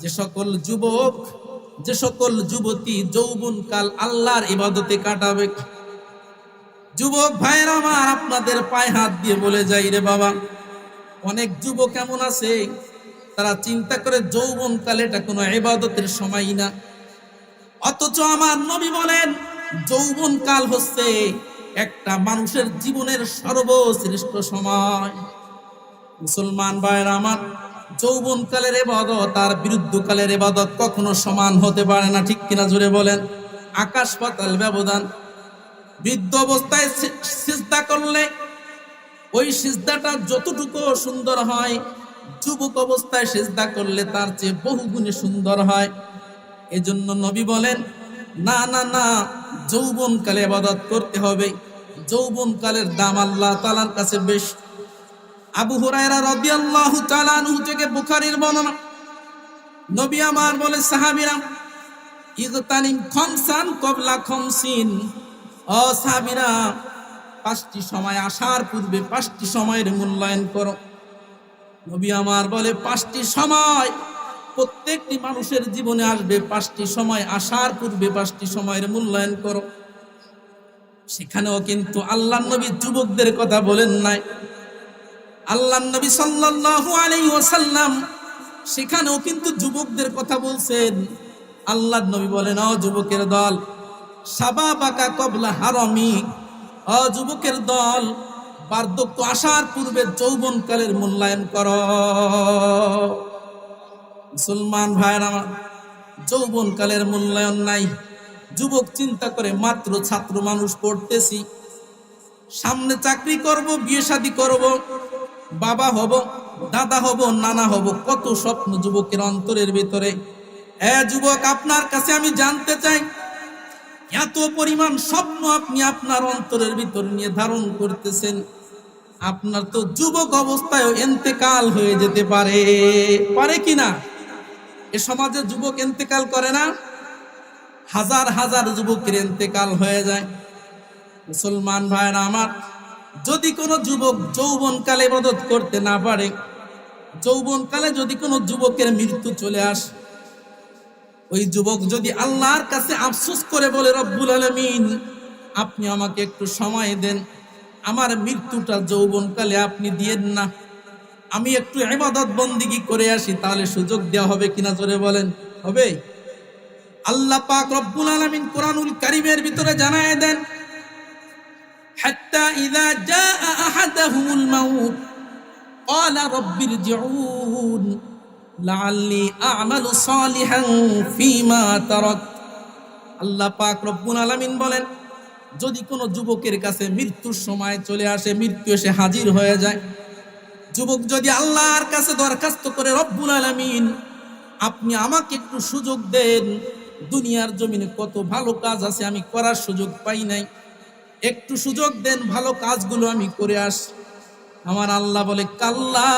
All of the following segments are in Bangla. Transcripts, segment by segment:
যে সকল যুবক, যে সকল যুবতী যৌবনকাল আল্লাহর ইবাদতে কাটাবে। যুবক ভাইয়ের আমার, আপনাদের পায়ে হাত দিয়ে বলে যাই রে বাবা। অনেক যুবক এমন আছে, তারা চিন্তা করে যৌবনকালে এটা কোনো ইবাদতের সময় না। অথচ আমার নবী বলেন, যৌবনকাল হচ্ছে একটা মানুষের জীবনের সর্বশ্রেষ্ঠ সময়। মুসলমান ভাইয়ের আমার, যৌবনকালের এবাদত আর বিরুদ্ধকালের এবাদত কখনো সমান হতে পারে না, ঠিক কিনা জুড়ে বলেন? আকাশ পাতাল ব্যবধান। বৃদ্ধ অবস্থায় সিজদা করলে ওই সিজদাটা যতটুকু সুন্দর হয়, যুবক অবস্থায় সিজদা করলে তার চেয়ে বহু গুণে সুন্দর হয়। এজন্য নবী বলেন না না না, যৌবনকালে আবাদত করতে হবে। যৌবনকালের দাম আল্লাহ তালার কাছে বেশ। আবু হুরায়রা রাদিয়াল্লাহু তাআলা থেকে বুখারীর বর্ণনা। নবী আমার বলে, সাহাবীরা ইগতানিম খমসান কবলা খমসিন। পাঁচটি সময় পাঁচটি সময়ের মূল্যায়ন করো। নবী আমার বলে, পাঁচটি সময় প্রত্যেকটি মানুষের জীবনে আসবে পাঁচটি সময়, আসার পূর্বে পাঁচটি সময়ের মূল্যায়ন করো। সেখানেও কিন্তু আল্লাহ নবী যুবকদের কথা বলেন নাই। আল্লাহ নবী সাল্লাল্লাহু আলাইহি ওয়াসাল্লাম সেখানেও কিন্তু যুবকদের কথা বলছেন। আল্লাহ নবী বলেন, ও যুবকের দল সাবাবাকা কবলা হারামি। ও যুবকের দল, বার্ধক্য আসার পূর্বে যৌবনকালের মূল্যায়ন কর। মুসলমান ভাইয়ের, আমার যৌবনকালের মূল্যায়ন নাই। যুবক চিন্তা করে, মাত্র ছাত্র মানুষ পড়তেছি। সামনে চাকরি করব, বিয়ে শাদী করব, বাবা হব, দাদা হব, নানা হব। কত স্বপ্ন যুবকের অন্তরের ভিতরে। এ যুবক, আপনার কাছে আমি জানতে চাই, এত পরিমাণ স্বপ্ন আপনি আপনার অন্তরের ভিতর নিয়ে ধারণ করতেছেন। আপনার তো যুবক অবস্থায় এন্তেকাল হয়ে যেতে পারে। পারে কি না? এ সমাজে যুবক এন্তেকাল করে না, হাজার হাজার যুবকের এন্তেকাল হয়ে যায়। মুসলমান ভাইরা আমার, যদি কোনো যুবক যৌবনকালে মদত করতে না পারে, যৌবনকালে যদি কোনো যুবকের মৃত্যু চলে আসে, ওই যুবক যদি আল্লাহর কাছে আফসোস করে বলে, রব্বুল আলমিন, আপনি আমাকে একটু সময় দেন, আমার মৃত্যুটা যৌবনকালে আপনি দিয়েন না। আমি একটু ইবাদত বন্দিগি করে আসি, তাহলে সুযোগ দেওয়া হবে কিনা জোরে বলেন। হবে? আল্লাহ পাক রব্বুল আলামিন কোরআনুল কারীমের ভিতরে জানায় দেন পাক আলামিন বলেন, যদি কোনো যুবকের কাছে মৃত্যুর সময় চলে আসে, মৃত্যু এসে হাজির হয়ে যায় যুবক, যদি আল্লাহর কাছে দরখাস্ত করে, রব্বুল আলামিন, আপনি আমাকে একটু সুযোগ দেন। দুনিয়ার জমিনে কত ভালো কাজ আছে, আমি করার সুযোগ পাই নাই। একটু সুযোগ দেন, ভালো কাজগুলো আমি করে আস আমার আল্লাহ বলে, কাল্লা,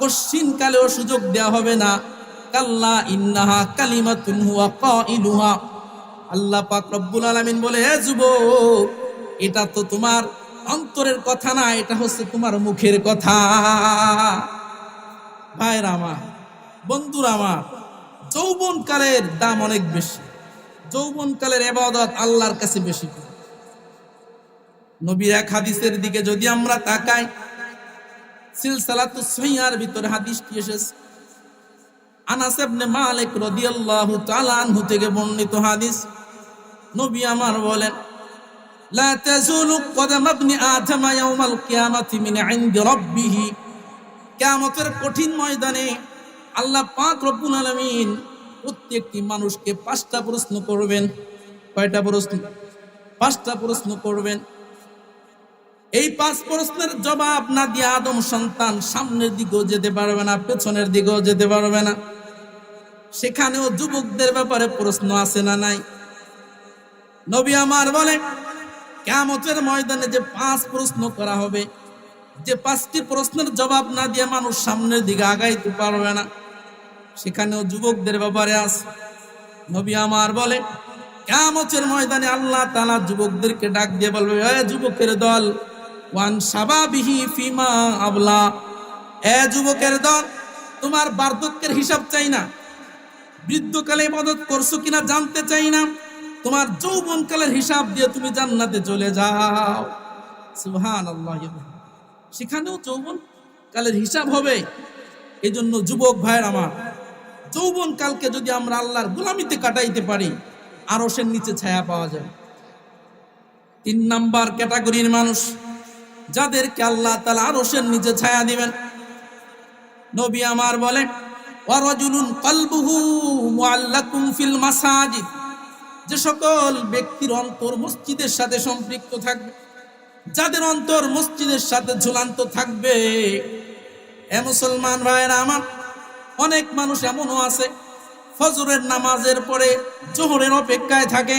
কশ্চিন কালেও সুযোগ দেওয়া হবে না। কাল্লা, ইন্নাহা কালিমাতুন হুয়া কাইলুহা। আল্লাহ পাক রব্বুল আলামিন বলে হে যুবক, এটা তো তোমার অন্তরের কথা না, এটা হচ্ছে তোমার মুখের কথা। ভাইরা আমার, বন্ধুরা আমার, যৌবনকালের দাম অনেক বেশি। যৌবনকালের এবাদত আল্লাহর কাছে বেশি নবীর এক হাদিসের দিকে যদি আমরা তাকাই, সিলসালাতু সহিয়ার ভিতরে হাদিসটি এসেছে। আনাস ইবনে মালিক রাদিয়াল্লাহু তাআলা আনহু থেকে বর্ণিত হাদিস। নবী আমার বলেন লা তাজুলু কদম ইবনি আদম ইয়াউমাল কিয়ামাতি মিন ইনদি রাব্বিহি। কিয়ামতের কঠিন ময়দানে আল্লাহ পাক রব্বুল আলামিন প্রত্যেকটি মানুষকে পাঁচটা প্রশ্ন করবেন। কয়টা প্রশ্ন? পাঁচটা প্রশ্ন করবেন। এই পাঁচ প্রশ্নের জবাব না দিয়ে আদম সন্তান সামনের দিকেও যেতে পারবে না, পেছনের দিকেও যেতে পারবে না। সেখানেও যুবকদের ব্যাপারে প্রশ্ন আছে না নাই? নবী আমার বলে কেমতের ময়দানে যে পাঁচ প্রশ্ন করা হবে, যে পাঁচটি প্রশ্নের জবাব না দিয়ে মানুষ সামনের দিকে আগাইতে পারবে না। সেখানেও যুবকদের ব্যাপারে আছে। নবী আমার বলে কেমতের ময়দানে আল্লাহ তালা যুবকদেরকে ডাক দিয়ে বলবে, এ যুবকের দল, ওয়ান সাবাবিহি ফিমা আবলা। এ যুবকের দল, তোমার বার্ধক্যের হিসাব চাই না। বৃদ্ধকালে ইবাদত করছ কিনা জানতে চাই না। তোমার যৌবনকালের হিসাব দিয়ে তুমি জান্নাতে চলে যাও। সুবহানাল্লাহ। সেখানেও যৌবন কালের হিসাব হবে। এই জন্য যুবক ভাইয়ের আমার যৌবন কালকে যদি আমরা আল্লাহর গোলামিতে কাটাইতে পারি আরও সে নিচে ছায়া পাওয়া যায়। তিন নাম্বার ক্যাটাগরির মানুষ, যাদেরকে আল্লাহ তালা আরও সে নিচে ছায়া দিবেন। নবী আমার বলে ওয়ারাজুলুন কলবুহু মুআল্লাকুম ফিল মাসাজিদ। যে সকল ব্যক্তির অন্তর মসজিদের সাথে সম্পৃক্ত থাকবে, যাদের অন্তর মসজিদের সাথে ঝুলান্ত থাকবে। এ মুসলমান ভাইয়েরা আমার, অনেক মানুষ এমনও আছে, ফজরের নামাজের পরে জোহরের অপেক্ষায় থাকে,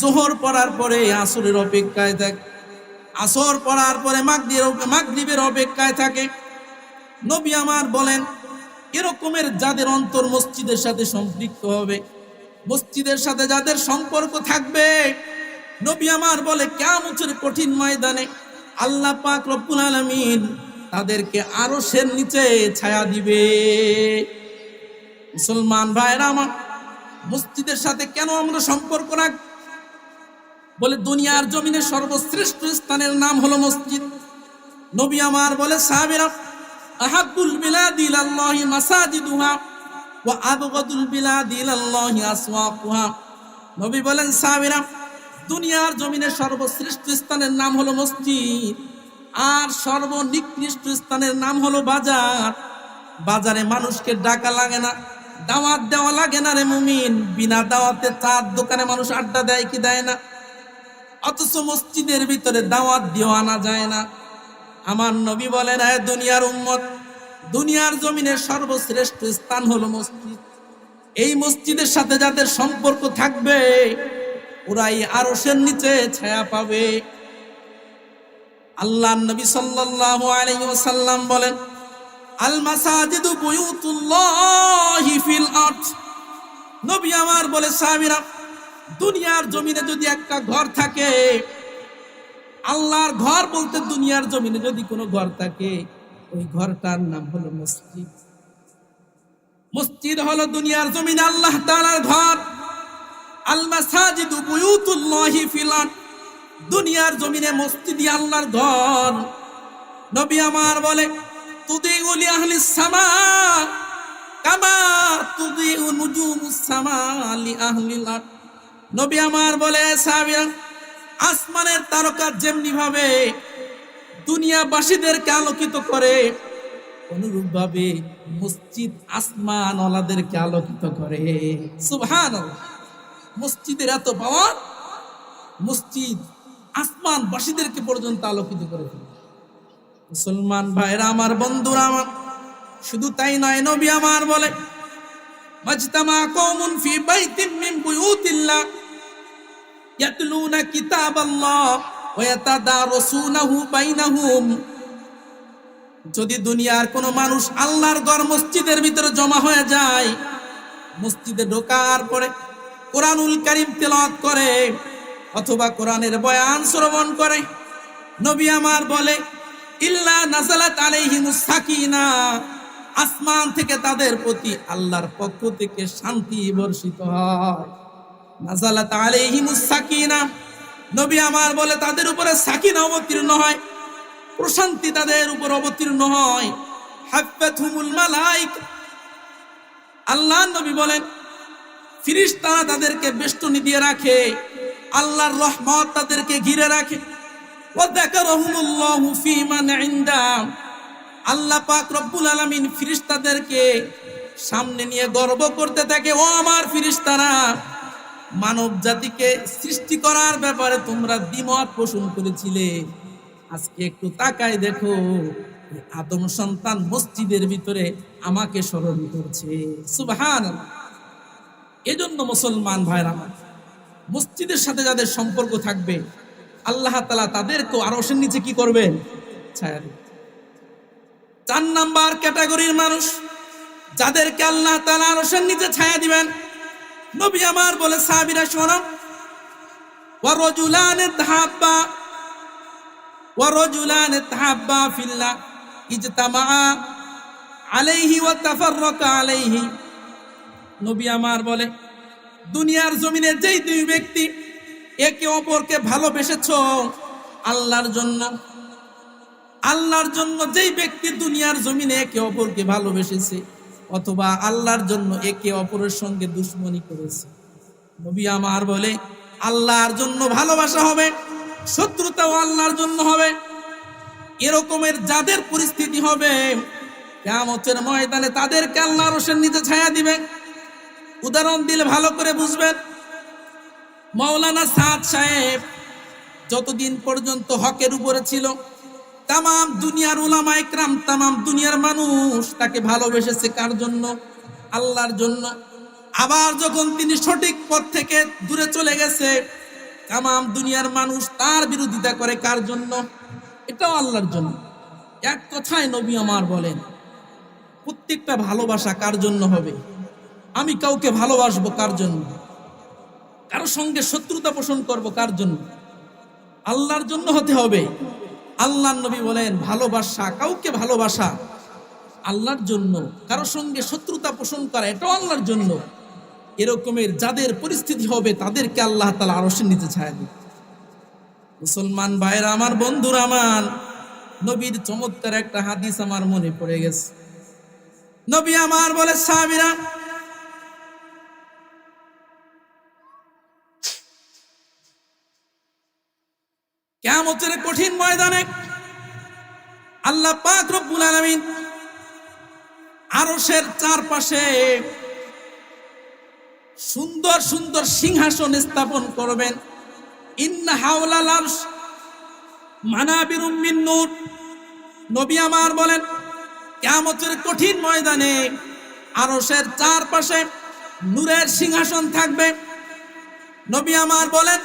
জোহর পড়ার পরে আসরের অপেক্ষায় থাকে, আসর পড়ার পরে মাগরিবের মাগরিবের অপেক্ষায় থাকে। নবী আমার বলেন, এরকমের যাদের অন্তর মসজিদের সাথে সম্পৃক্ত হবে মসজিদের সাথে যাদের সম্পর্ক থাকবে, নবী আমার বলে কেমন কঠিন ময়দানে আল্লাহ পাক রব্বুল আলামিন তাদেরকে আরও সের নিচে ছায়া দিবে। মুসলমান ভাইরা আমার, মসজিদের সাথে কেন আমরা সম্পর্ক রাখ? বলে, দুনিয়ার জমিনে সর্বশ্রেষ্ঠ স্থানের নাম হলো মসজিদ। নবী আমার বলে, সাহাবীরা আহাবুল বিলাদি ইলাল্লাহি মাসাজিদুহা আসওয়াকুহা। নবী বলেন, সাহাবীরা, দুনিয়ার জমিনে সর্বশ্রেষ্ঠ স্থানের নাম হলো মসজিদ, আর সর্বনিকৃষ্ট স্থানের নাম হলো বাজার। বাজারে মানুষকে ডাকা লাগে না, দাওয়াত দেওয়া লাগে না রে মুমিন। বিনা দাওয়াতে চার দোকানে মানুষ আড্ডা দেয় কি দেয় না? অথচ মসজিদের ভিতরে দাওয়াত দিয়েও আনা যায় না। আমার নবী বলেন হ্যাঁ দুনিয়ার উম্মত দুনিয়ার জমিনের সর্বশ্রেষ্ঠ স্থান হলো মসজিদ। এই মসজিদের সাথে যাদের সম্পর্ক থাকবে, ওরাই আরশের নিচে ছায়া পাবে। আল্লাহ নবী সাল্লাল্লাহু আলাইহি ওয়াসাল্লাম বলেন, আল মাসাজিদু বুয়ুতুল্লাহি ফিল আরদ। নবী আমার বলে, সাহাবীরা, দুনিয়ার জমিনে যদি একটা ঘর থাকে, আল্লাহর ঘর বলতে দুনিয়ার জমিনে যদি কোনো ঘর থাকে ওই ঘরটার নাম হলো মসজিদ। মসজিদ হলো দুনিয়ার জমিনে, আল্লাহ তাআলার ঘর। আল মাসাজিদু বুয়ুতুল্লাহি ফিল আরদ। দুনিয়ার জমিনে মসজিদি আল্লাহর ঘর। নবী আমার বলে তুদি উলি আহলি সামা কামা তুদি নুজুমুস সামা আহলিল আরদ। নবী আমার বলে সাহাবীরা, আসমানের তারকা যেমনি ভাবে দুনিয়াবাসীদেরকে আলোকিত করে? অনুরূপ ভাবে মসজিদ আসমান ওলাদেরকে আলোকিত করে। সুবহান মসজিদের এত পাওয়ার? মসজিদ আসমান বাসীদেরকে পর্যন্ত আলোকিত করে মুসলমান ভাইরা, আমার বন্ধুরা, আমার শুধু তাই নয়, নবী আমার বলে, মাজতামা কওমুন ফি বাইতিন মিন বুয়ুতিল্লাহ ইয়াতলুনা কিতাবাল্লাহ। যদি দুনিয়ার কোনো মানুষ আল্লাহর গড় মসজিদের ভিতরে জমা হয়ে যায়, মসজিদে ঢোকার পরে কোরআনুল কারীম তেলাওয়াত করে অথবা কোরআনের বয়ান শ্রবণ করে, নবী আমার বলে, ইল্লা নাজালাত আলাইহিমুস আসমান থেকে তাদের প্রতি আল্লাহর পক্ষ থেকে শান্তি বর্ষিত হয়। নাজালাত আলাইহিমুস সাকিনা। নবী আমার বলে, তাদের উপরে সাকিনা অবতীর্ণ হয়, প্রশান্তি তাদের উপর অবতীর্ণ হয়। আল্লাহ নবী বলেন ফিরিস্তারা তাদেরকে বেষ্টনী দিয়ে রাখে, আল্লাহর রহমত তাদেরকে ঘিরে রাখে। আল্লাহ পাক রব্বুল আলামিন ফিরিস্তাদেরকে সামনে নিয়ে গর্ব করতে থাকে, ও আমার ফিরিস্তারা মানব জাতিকে সৃষ্টি করার ব্যাপারে তোমরা দ্বিমত পোষণ করেছিলে। আজকে একটু তাকায় দেখো আদম সন্তান মসজিদের ভিতরে আমাকে স্মরণ করছে। সুবহান এজন্য মুসলমান ভাইরা আমার মসজিদের সাথে যাদের সম্পর্ক থাকবে, আল্লাহ তালা তাদেরকে আরসের নিচে কি করবেন ছায়া। চার নাম্বার ক্যাটাগরির মানুষ, যাদেরকে আল্লাহ তালা আরসের নিচে ছায়া দিবেন নবী আমার বলে সাহাবিরা শোনো ওয়ারজুলানে ধাব্বা ورجلان تحبا في الله اجتمعا عليه وتفرقا عليه নবী আমার বলে দুনিয়ার জমিনে যেই দুই ব্যক্তি একে অপরকে ভালোবেসেছ আল্লাহর জন্য আল্লাহর জন্য যেই ব্যক্তি দুনিয়ার জমিনে একে অপরকে ভালোবেসেছে অথবা আল্লাহর জন্য একে অপরের সঙ্গে দুশ্মনী করেছে। নবী আমার বলে, আল্লাহর জন্য ভালোবাসা হবে, শত্রুতাও আল্লাহর জন্য হবে। এরকমের যাদের পরিস্থিতি হবে কেমতের ময়দানে তাদেরকে আল্লাহ রসের নিচে ছায়া দিবে। উদাহরণ দিলে ভালো করে বুঝবেন। মাওলানা সাদ সাহেব যতদিন পর্যন্ত হকের উপরে ছিল তাম দুনিয়ার উলামা একরাম তাম দুনিয়ার মানুষ তাকে ভালোবেসেছে কার জন্য? আল্লাহর জন্য। আবার যখন তিনি সঠিক পথ থেকে দূরে চলে গেছে তাম দুনিয়ার মানুষ তার বিরোধিতা করে কার জন্য? এটাও আল্লাহর জন্য। এক কথায় নবী আমার বলেন, প্রত্যেকটা ভালোবাসা কার জন্য হবে? আমি কাউকে ভালোবাসবো কার জন্য? কারও সঙ্গে শত্রুতা পোষণ করব কার জন্য? আল্লাহর জন্য হতে হবে। আল্লাহ নবী বলেন, ভালোবাসা, কাউকে ভালোবাসা আল্লাহর জন্য, কারও সঙ্গে শত্রুতা পোষণ করা, এটাও আল্লাহর জন্য। এরকমের যাদের পরিস্থিতি হবে, তাদেরকে আল্লাহ তালা আরসের নিচে ছায়া দিবে মুসলমান ভাইরা আমার, বন্ধুর আমার, নবীর চমৎকার একটা হাদিস আমার মনে পড়ে গেছে। নবী আমার বলে, সাহাবিরা ময়দানে আল্লাহ পাক রব্বুল আলামিন আরশের চারপাশে সুন্দর সুন্দর সিংহাসন স্থাপন করবেন। ইন্না হাওলাল আরশ মানাবিরুম মিন নূর। নবী আমার বলেন, কিয়ামতের কঠিন ময়দানে আরশের চারপাশে নূরের সিংহাসন থাকবে। নবী আমার বলেন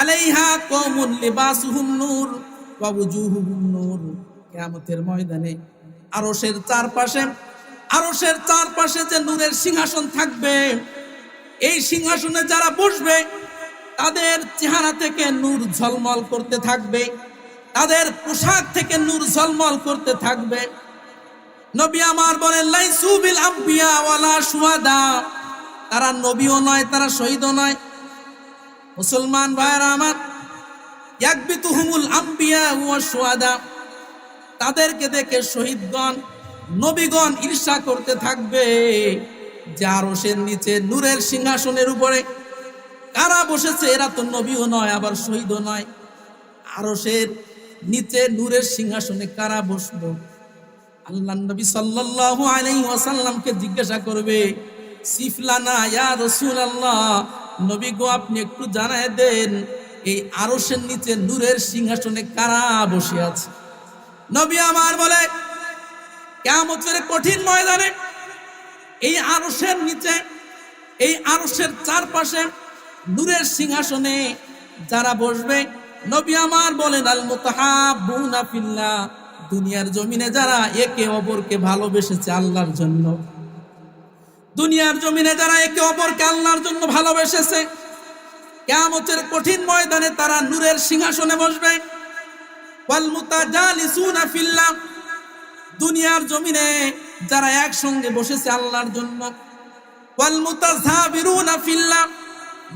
আলাইহা কওমুন লিবাসুহুম নূর ওয়া উজুহুহুম নূর। কিয়ামতের ময়দানে আরশের চারপাশে আরশের চারপাশে যে নূরের সিংহাসন থাকবে, এই সিংহাসনে যারা বসবে, তাদের চেহারা থেকে নূর ঝলমল করতে থাকবে, তাদের পোশাক থেকে নূর ঝলমল করতে থাকবে। নবী আমার বলেন, লাইসু বিল আম্বিয়া ওয়ালা শুহাদা। তারা নবীও নয়, তারা শহীদও নয় মুসলমান ভাইরা আমার, ইয়াকবিতুহুমুল আম্বিয়া তাদেরকে দেখে শহীদগণ, নবীগণ ঈর্ষা করতে থাকবে যে আরশের নিচে নূরের সিংহাসনের উপরে। কারা বসেছে? এরা তো নবীও নয়, আবার শহীদও নয়। আরশের নিচে নূরের সিংহাসনে কারা বসল? আল্লাহ নবী সাল্লাল্লাহু আলাইহি ওয়াসাল্লামকে জিজ্ঞাসা করবে, সিফলানা ইয়া রাসূলুল্লাহ নবী গো, আপনি একটু জানায় দেন, এই আরশের নিচে নূরের সিংহাসনে কারা বসে আছে? নবী আমার বলে, কিয়ামতের কঠিন ময়দানে এই আরশের নিচে, এই আরশের চারপাশে নূরের সিংহাসনে যারা বসবে, নবী আমার বলেন আল মুতাহাব্বুনা ফিল্লাহ, দুনিয়ার জমিনে যারা একে অপরকে ভালোবেসেছে আল্লাহর জন্য। দুনিয়ার জমিনে যারা একে অপরকে আল্লাহর জন্য ভালোবেসেছে, কিয়ামতের কঠিন ময়দানে তারা নূরের সিংহাসনে বসবে। দুনিয়ার জমিনে যারা একসঙ্গে বসেছে আল্লাহর জন্য।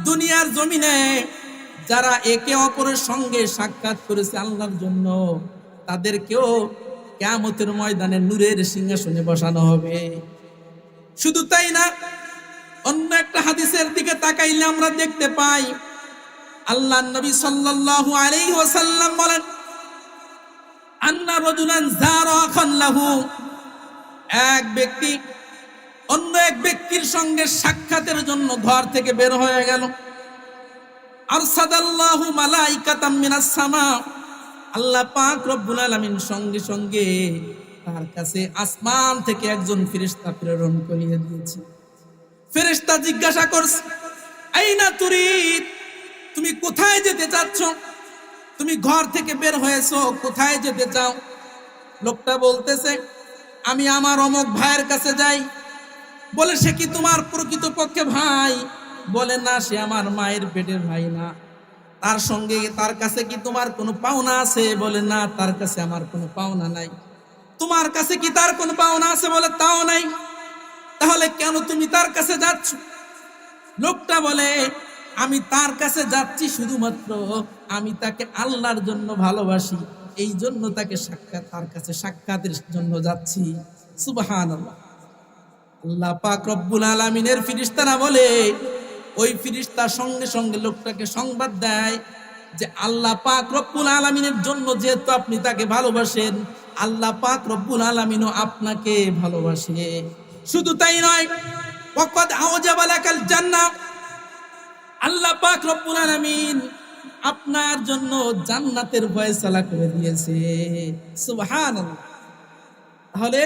দুনিয়ার জমিনে যারা একে অপরের সঙ্গে সাক্ষাৎ করেছে আল্লাহর জন্য, তাদেরকেও কেয়ামতের ময়দানে নূরের সিংহাসনে বসানো হবে। শুধু তাই না, অন্য একটা হাদিসের দিকে তাকাইলে আমরা দেখতে পাই আল্লাহ নবী সাল্লাল্লাহু আলাইহি ওয়াসাল্লাম বলেন, আন্না রাজুলান যারা খাল্লাহু এক ব্যক্তি অন্য এক ব্যক্তির সঙ্গে সাক্ষাতের জন্য ঘর থেকে বের হয়ে গেল। আরসাদাল্লাহু মালাইকাতাম মিনাস সামা। আল্লাহ পাক রব্বুল আলামিন সঙ্গে সঙ্গে তার কাছে আসমান থেকে একজন ফেরেশতা প্রেরণ করিয়ে দিয়েছে। ফেরেশতা জিজ্ঞাসা করছে, আইনা তুরিদ, তুমি কোথায় যেতে চাচ্ছ? তুমি ঘর থেকে বের হয়েছো, কোথায় যেতে চাও? লোকটা বলতেছে, আমি আমার অমক ভাইয়ের কাছে যাই। বলে, সে কি তোমার প্রকৃত পক্ষে ভাই? বলে, না, সে আমার মায়ের পেটের ভাই না। তার সঙ্গে তার কাছে কি তোমার কোনো পাওনা আছে? বলে, না, তার কাছে আমার কোনো পাওনা নাই। তোমার কাছে কি তার কোনো পাওনা আছে বলে তাও নাই? তাহলে কেন তুমি তার কাছে যাচ্ছ? লোকটা বলে, আমি তার কাছে যাচ্ছি শুধুমাত্র আমি তাকে আল্লাহর জন্য ভালোবাসি, এই জন্য তাকে সাক্ষাৎ, তার কাছে সাক্ষাতের জন্য যাচ্ছি। সুবাহান আল্লাহ পাক রব্বুল আলমিনের ফিরিস্তারা বলে, ওই ফিরিস্তার সঙ্গে সঙ্গে লোকটাকে সংবাদ দেয় যে আল্লাহ পাক রব্বুল আলমিনের জন্য যেহেতু আপনি তাকে ভালোবাসেন আল্লাহ পাক রব্বুল আলমিনও আপনাকে ভালোবাসে। শুধু তাই নয়, ওয়াকাদ আওজাবা লাকাল জান্নাহ। আল্লাহ পাক রব্বুল আলামিন আপনার জন্য জান্নাতের ফয়সালা করে দিয়েছে। সুবহানাল্লাহ। তাহলে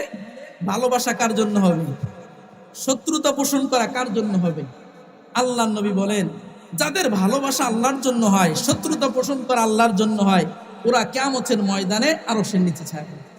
ভালোবাসা কার জন্য হবে? শত্রুতা পোষণ করা কার জন্য হবে? আল্লাহ নবী বলেন, যাদের ভালোবাসা আল্লাহর জন্য হয়, শত্রুতা পোষণ করা আল্লাহর জন্য হয় ওরা কেমতের ময়দানে আরও সে নিচে ছাড়বে